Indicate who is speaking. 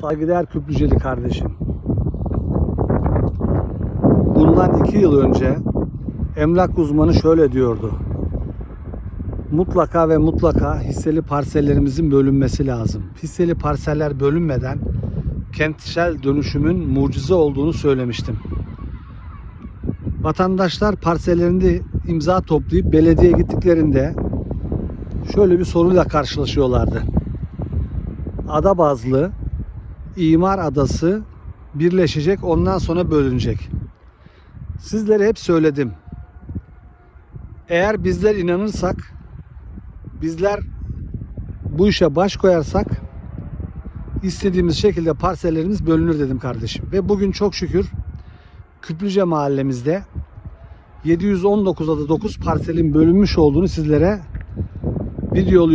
Speaker 1: Saygıdeğer Küplüceli kardeşim. Bundan iki yıl önce emlak uzmanı şöyle diyordu. Mutlaka ve mutlaka hisseli parsellerimizin bölünmesi lazım. Hisseli parseller bölünmeden kentsel dönüşümün mucize olduğunu söylemiştim. Vatandaşlar parsellerinde imza toplayıp belediyeye gittiklerinde şöyle bir soruyla karşılaşıyorlardı. Ada bazlı imar adası birleşecek ondan sonra bölünecek. Sizlere hep söyledim. Eğer bizler inanırsak, bizler bu işe baş koyarsak istediğimiz şekilde parsellerimiz bölünür dedim kardeşim. Ve bugün çok şükür Küplüce mahallemizde 719'da da 9 parselin bölünmüş olduğunu sizlere videoluyor.